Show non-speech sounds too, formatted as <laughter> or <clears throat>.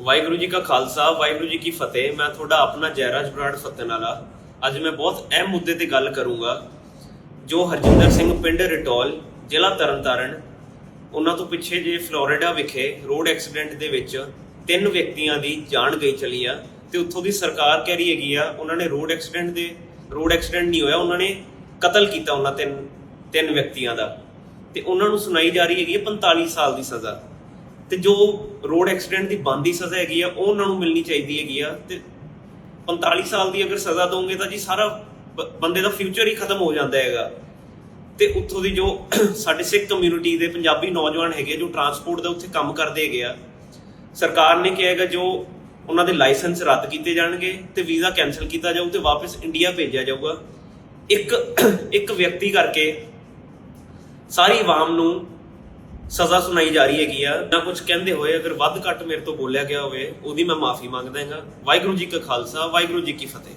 ਵਾਹਿਗੁਰੂ ਜੀ ਕਾ ਖਾਲਸਾ, ਵਾਹਿਗੁਰੂ ਜੀ ਕੀ ਫਤਿਹ। ਮੈਂ ਤੁਹਾਡਾ ਆਪਣਾ ਜੈਰਾਜ ਬਰਾੜ ਫਤਿਹਨਾਲਾ ਅੱਜ ਮੈਂ ਬਹੁਤ ਅਹਿਮ ਮੁੱਦੇ ਤੇ ਗੱਲ ਕਰੂੰਗਾ, ਜੋ ਹਰਜਿੰਦਰ ਸਿੰਘ ਪਿੰਡ ਰਿਟੋਲ, ਜ਼ਿਲ੍ਹਾ ਤਰਨਤਾਰਨ, ਉਹਨਾਂ ਤੋਂ ਪਿੱਛੇ ਜੇ ਫਲੋਰੀਡਾ ਵਿਖੇ ਰੋਡ ਐਕਸੀਡੈਂਟ ਦੇ ਵਿੱਚ ਤਿੰਨ ਵਿਅਕਤੀਆਂ ਦੀ ਜਾਨ ਗਈ ਚਲੀ ਆ ਤੇ ਉੱਥੋਂ ਦੀ ਸਰਕਾਰ ਕਹਿ ਰਹੀ ਹੈਗੀ ਆ, ਉਹਨਾਂ ਨੇ ਰੋਡ ਐਕਸੀਡੈਂਟ ਦੇ, ਰੋਡ ਐਕਸੀਡੈਂਟ ਨਹੀਂ ਹੋਇਆ, ਉਹਨਾਂ ਨੇ ਕਤਲ ਕੀਤਾ ਉਹਨਾਂ ਤਿੰਨ ਤਿੰਨ ਵਿਅਕਤੀਆਂ ਦਾ। ਤੇ ਉਹਨਾਂ ਨੂੰ ਸੁਣਾਈ ਜਾ ਰਹੀ ਹੈਗੀ ਹੈ 45 ਸਾਲ ਦੀ ਸਜ਼ਾ। ਤੇ ਜੋ ਰੋਡ ਐਕਸੀਡੈਂਟ ਦੀ ਬੰਦੀ ਸਜ਼ਾ ਹੈਗੀ ਆ, ਉਹ ਉਹਨਾਂ ਨੂੰ ਮਿਲਣੀ ਚਾਹੀਦੀ ਹੈਗੀ ਆ। ਤੇ 45 ਸਾਲ ਦੀ ਅਗਰ ਸਜ਼ਾ ਦੋਗੇ ਤਾਂ ਜੀ ਸਾਰਾ ਬੰਦੇ ਦਾ ਫਿਊਚਰ ਹੀ ਖਤਮ ਹੋ ਜਾਂਦਾ ਹੈਗਾ। ਤੇ ਉੱਥੋਂ ਦੀ ਜੋ <clears throat> ਸਾਡੇ ਸਿੱਖ ਕਮਿਊਨਿਟੀ ਦੇ ਪੰਜਾਬੀ ਨੌਜਵਾਨ ਹੈਗੇ ਜੋ ਟਰਾਂਸਪੋਰਟ ਦਾ ਉੱਥੇ ਕੰਮ ਕਰਦੇ ਹੈਗੇ ਆ, ਸਰਕਾਰ ਨੇ ਕਿਹਾ ਹੈਗਾ ਜੋ ਉਹਨਾਂ ਦੇ ਲਾਇਸੈਂਸ ਰੱਦ ਕੀਤੇ ਜਾਣਗੇ ਤੇ ਵੀਜ਼ਾ ਕੈਨਸਲ ਕੀਤਾ ਜਾਊ ਤੇ ਵਾਪਸ ਇੰਡੀਆ ਭੇਜਿਆ ਜਾਊਗਾ। ਇੱਕ <clears throat> ਇੱਕ ਵਿਅਕਤੀ ਕਰਕੇ ਸਾਰੀ ਆਵਾਮ ਨੂੰ ਸਜ਼ਾ ਸੁਣਾਈ ਜਾ ਰਹੀ ਹੈਗੀ ਆ। ਜਾਂ ਕੁਝ ਕਹਿੰਦੇ ਹੋਏ, ਅਗਰ ਵੱਧ ਘੱਟ ਮੇਰੇ ਤੋਂ ਬੋਲਿਆ ਗਿਆ ਹੋਵੇ, ਉਹਦੀ ਮੈਂ ਮਾਫੀ ਮੰਗਦਾ ਹਾਂ ਵਾਹਿਗੁਰੂ ਜੀ ਕਾ ਖਾਲਸਾ, ਵਾਹਿਗੁਰੂ ਜੀ ਕੀ ਫਤਿਹ।